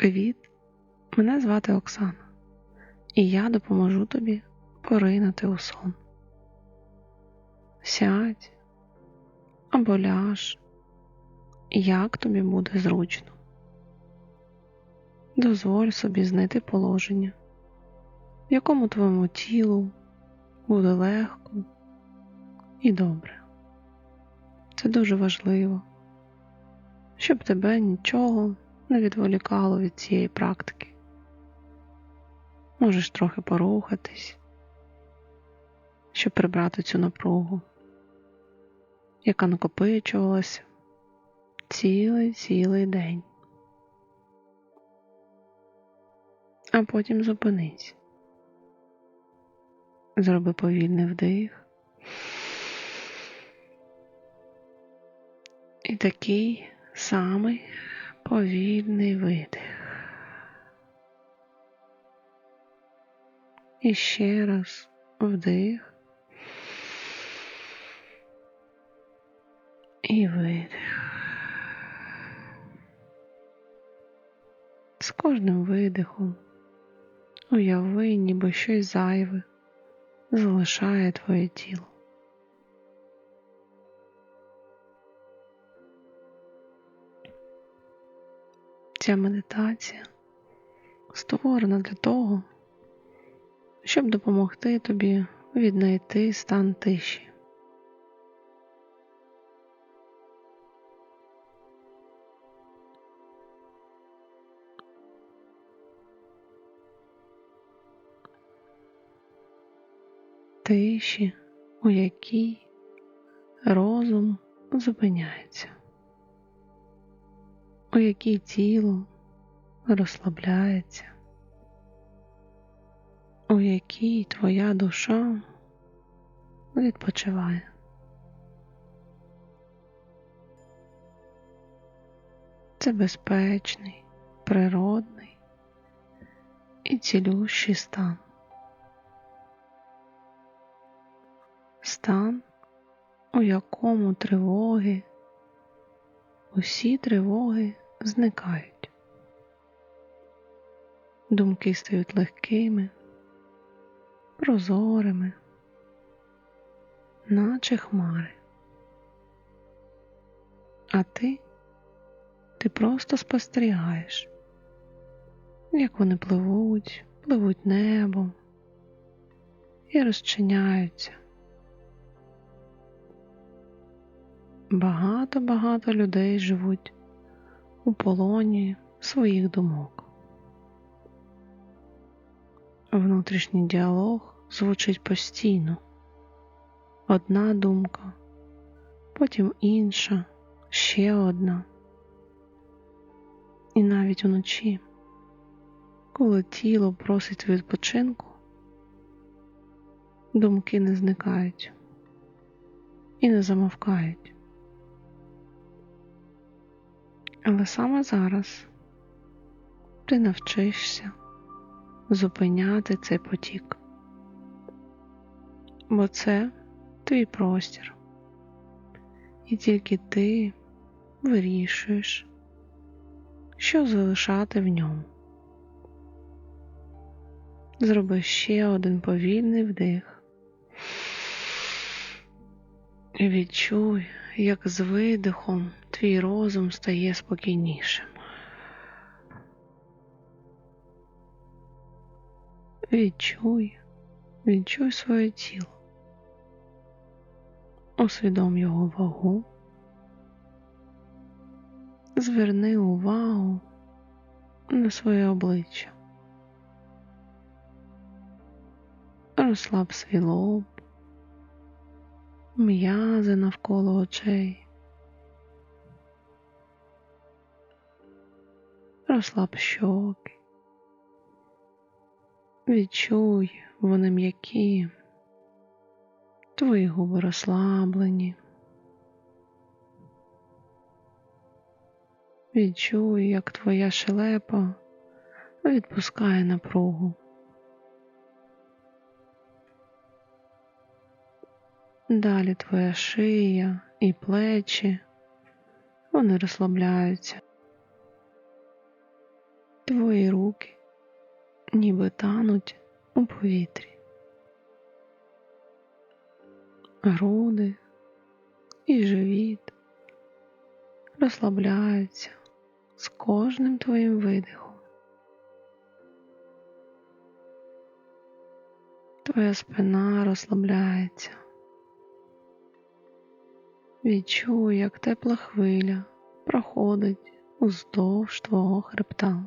Привіт! Мене звати Оксана, і я допоможу тобі поринути у сон. Сядь або ляж, як тобі буде зручно. Дозволь собі знайти положення, в якому твоєму тілу буде легко і добре. Це дуже важливо, щоб тебе нічого не відволікало від цієї практики. Можеш трохи порухатись, щоб прибрати цю напругу, яка накопичувалася цілий цілий день. А потім зупинись. Зроби повільний вдих. І такий самий повільний видих. І ще раз вдих і видих. З кожним видихом уяви, ніби щось зайве залишає твоє тіло. Ця медитація створена для того, щоб допомогти тобі віднайти стан тиші. Тиші, у якій розум зупиняється у якій тіло розслабляється, у якій твоя душа відпочиває. Це безпечний, природний і цілющий стан. Стан, у якому тривоги, усі тривоги зникають. Думки стають легкими, прозорими, наче хмари. А ти, ти просто спостерігаєш, як вони пливуть, пливуть небом і розчиняються. Багато-багато людей живуть у полоні своїх думок. Внутрішній діалог звучить постійно. Одна думка, потім інша, ще одна. І навіть уночі, коли тіло просить відпочинку, думки не зникають і не замовкають. Але саме зараз ти навчишся зупиняти цей потік, бо це твій простір, і тільки ти вирішуєш, що залишати в ньому. Зроби ще один повільний вдих. І відчуй, як з видихом твій розум стає спокійнішим. Відчуй, відчуй своє тіло, усвідом його вагу, зверни увагу на своє обличчя, розслаб свій лоб, м'язи навколо очей. Розслаб щоки, відчуй, вони м'які, твої губи розслаблені. Відчуй, як твоя шелепа відпускає напругу. Далі твоя шия і плечі, вони розслабляються Твої руки ніби тануть у повітрі. Груди і живіт розслабляються з кожним твоїм видихом. Твоя спина розслабляється. Відчуй, як тепла хвиля проходить уздовж твого хребта.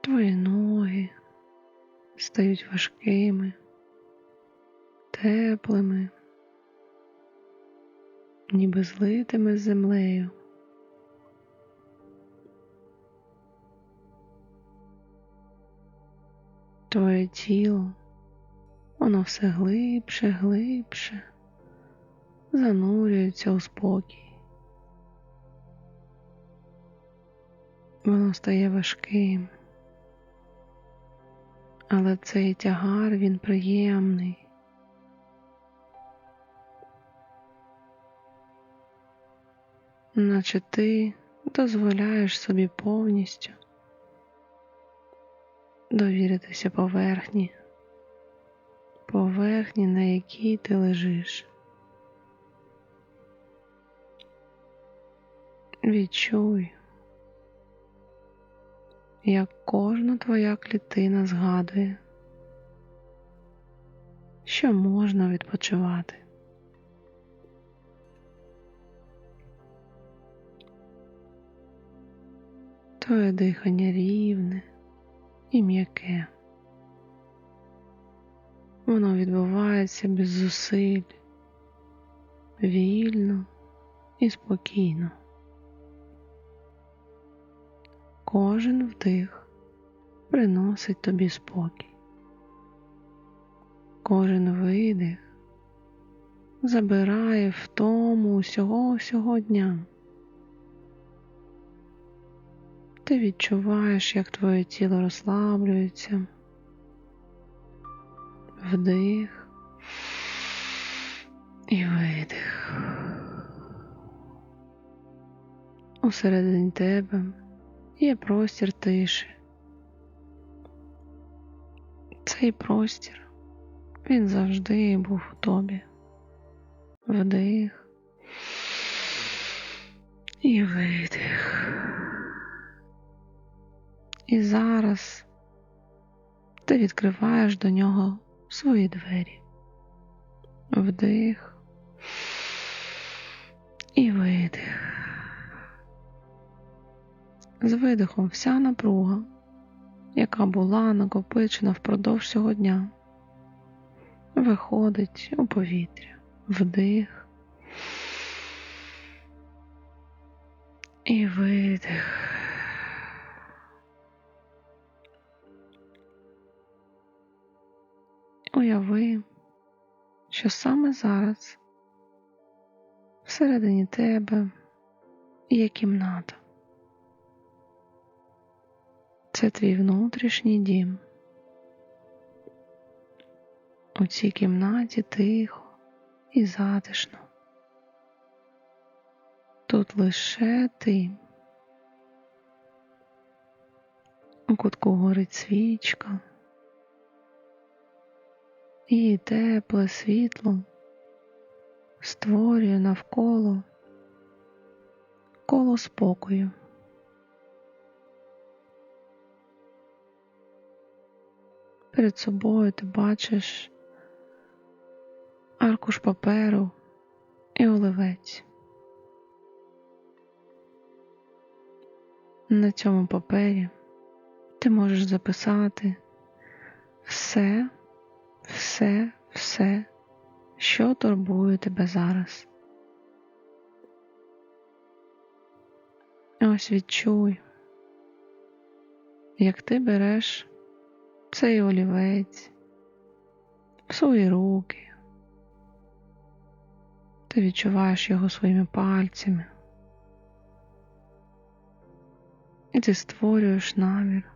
Твої ноги стають важкими, теплими, ніби злитими з землею. Твоє тіло, воно все глибше, глибше, занурюється у спокій. Воно стає важким, але цей тягар він приємний. Наче ти дозволяєш собі повністю довіритися поверхні, поверхні, на якій ти лежиш. Відчуй, як кожна твоя клітина згадує, що можна відпочивати. Твоє дихання рівне і м'яке. Воно відбувається без зусиль, вільно і спокійно. Кожен вдих приносить тобі спокій. Кожен видих забирає втому усього всього дня. Ти відчуваєш, як твоє тіло розслаблюється, вдих і видих. Усередині тебе є простір тиші. Цей простір, він завжди був у тобі. Вдих і видих. І зараз ти відкриваєш до нього свої двері, вдих З видихом вся напруга, яка була накопичена впродовж цього дня, виходить у повітря, вдих і видих. Уяви, що саме зараз всередині тебе є кімната. Це твій внутрішній дім. У цій кімнаті тихо і затишно. Тут лише ти. У кутку горить свічка. Її тепле світло створює навколо коло спокою. Перед собою ти бачиш аркуш паперу і оливець. На цьому папері ти можеш записати все все, все, що турбує тебе зараз. Ось відчуй, як ти береш цей олівець в свої руки, ти відчуваєш його своїми пальцями, і ти створюєш намір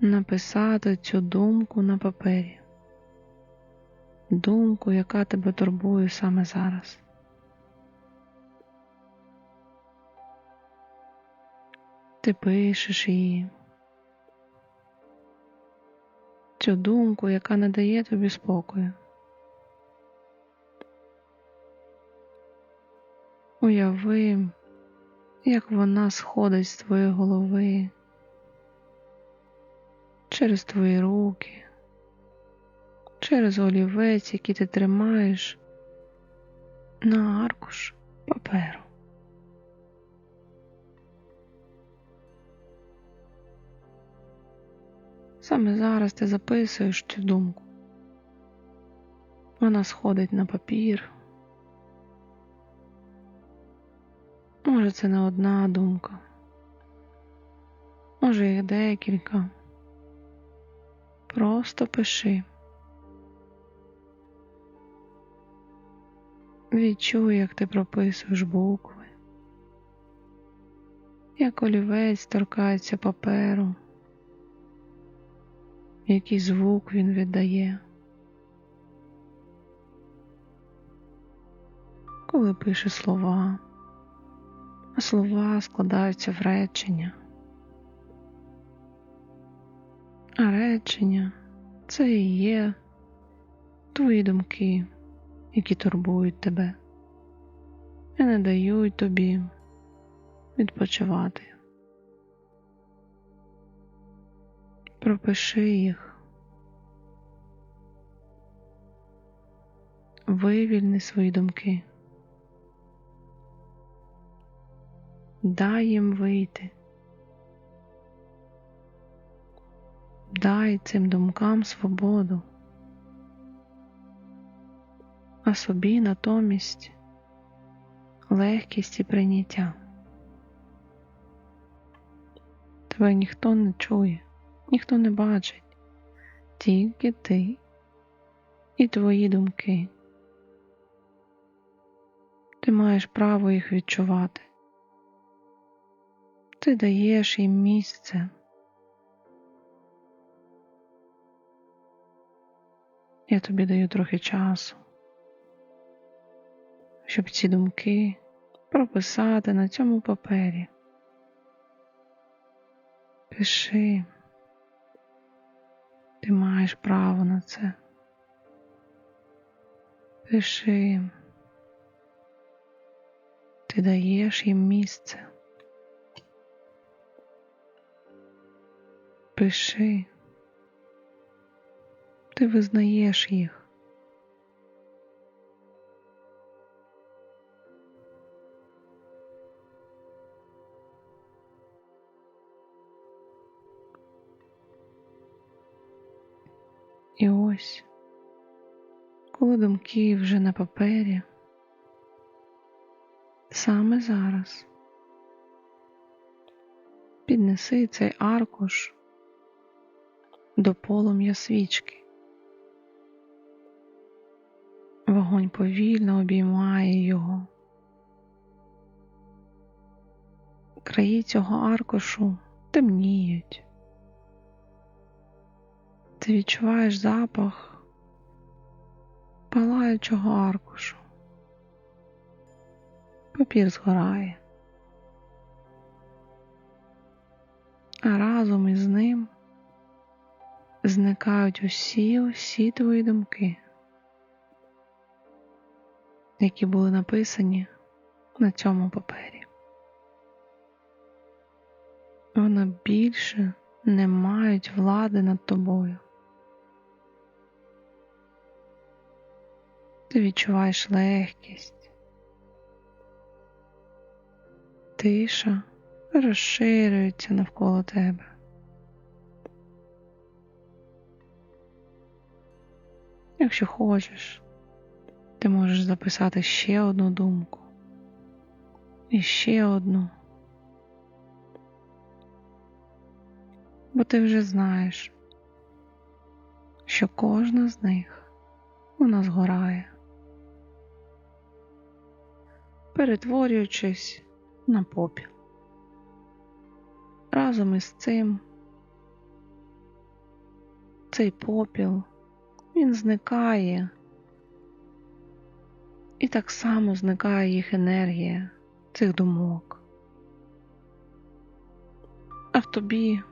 написати цю думку на папері, думку, яка тебе турбує саме зараз. Ти пишеш її. Цю думку, яка не дає тобі спокою. Уяви, як вона сходить з твоєї голови через твої руки, через олівець, який ти тримаєш на аркуш паперу. Саме зараз ти записуєш цю думку. Вона сходить на папір. Може, це не одна думка, може їх декілька. Просто пиши. Відчуй, як ти прописуєш букви, як олівець торкається паперу, який звук він віддає. Коли пише слова, а слова складаються в речення. А речення це і є твої думки, які турбують тебе і не дають тобі відпочивати. Пропиши їх, вивільни свої думки, дай їм вийти. Дай цим думкам свободу, а собі натомість легкість і прийняття. Тебе ніхто не чує, ніхто не бачить, тільки ти і твої думки. Ти маєш право їх відчувати. Ти даєш їм місце. Я тобі даю трохи часу, щоб ці думки прописати на цьому папері. Пиши, ти маєш право на це. Пиши, ти даєш їм місце. Пиши ти визнаєш їх. Ось, коли думки вже на папері, саме зараз піднеси цей аркуш до полум'я свічки. Вогонь повільно обіймає його. Краї цього аркушу темніють. Ти відчуваєш запах палаючого аркушу. Папір згорає, а разом із ним зникають усі усі твої думки які були написані на цьому папері. Вони більше не мають влади над тобою. Ти відчуваєш легкість, тиша розширюється навколо тебе. Якщо хочеш, ти можеш записати ще одну думку і ще одну, бо ти вже знаєш, що кожна з них вона згорає, перетворюючись на попіл. Разом із цим цей попіл він зникає і так само зникає їх енергія цих думок. а в тобі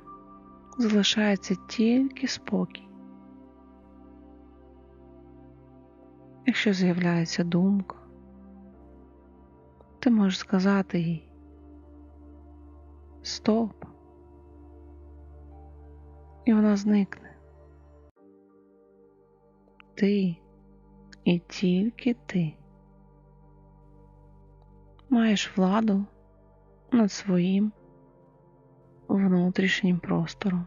залишається тільки спокій. Якщо з'являється думка, ти можеш сказати їй Стоп, і вона зникне. Ти і тільки ти маєш владу над своїм внутрішнім простором.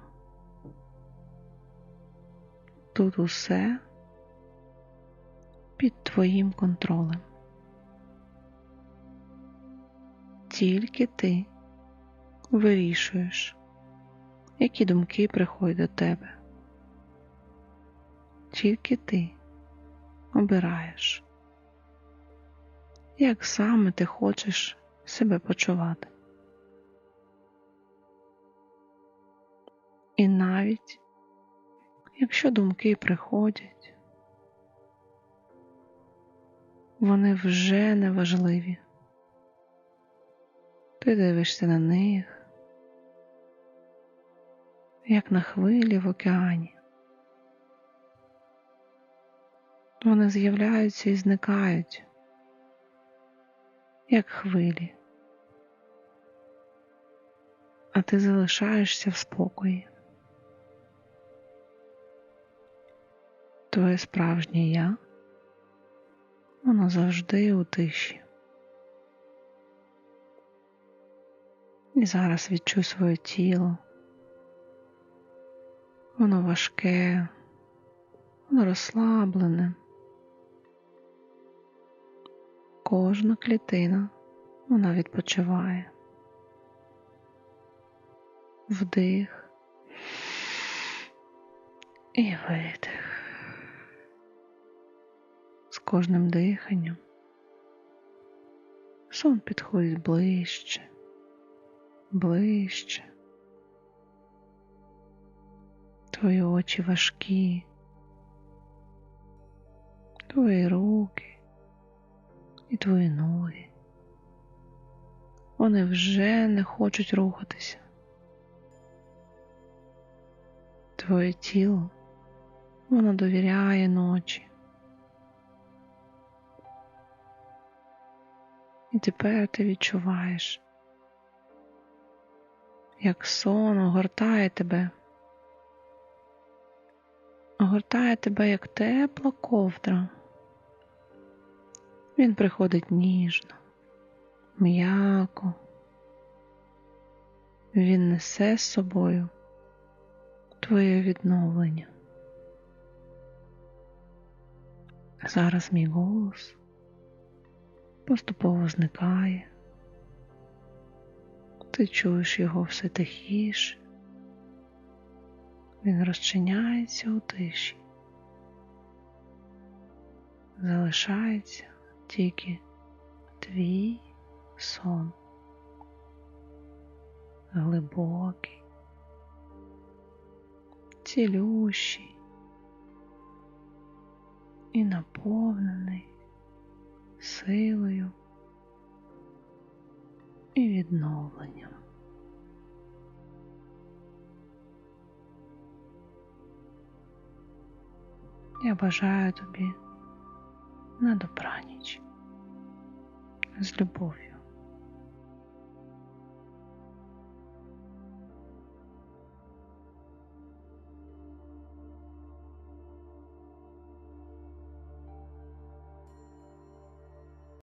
Тут усе під твоїм контролем. Тільки ти вирішуєш, які думки приходять до тебе. Тільки ти обираєш, як саме ти хочеш себе почувати. І навіть якщо думки приходять, вони вже не важливі. Ти дивишся на них, як на хвилі в океані. Вони з'являються і зникають, як хвилі, а ти залишаєшся в спокої. Твоє справжнє я, воно завжди у тиші. І зараз відчуй своє тіло. Воно важке, воно розслаблене. Кожна клітина вона відпочиває. Вдих і видих. З кожним диханням сон підходить ближче, ближче. Твої очі важкі, твої руки і твої ноги. Вони вже не хочуть рухатися. Твоє тіло, воно довіряє ночі. І тепер ти відчуваєш, як сон огортає тебе, огортає тебе як тепла ковдра. Він приходить ніжно, м'яко, він несе з собою твоє відновлення. Зараз мій голос поступово зникає, ти чуєш його все тихіше, він розчиняється у тиші, залишається тільки твій сон, глибокий, цілющий і наповнений силою і відновленням. Я бажаю тобі на добраніч з любов'ю.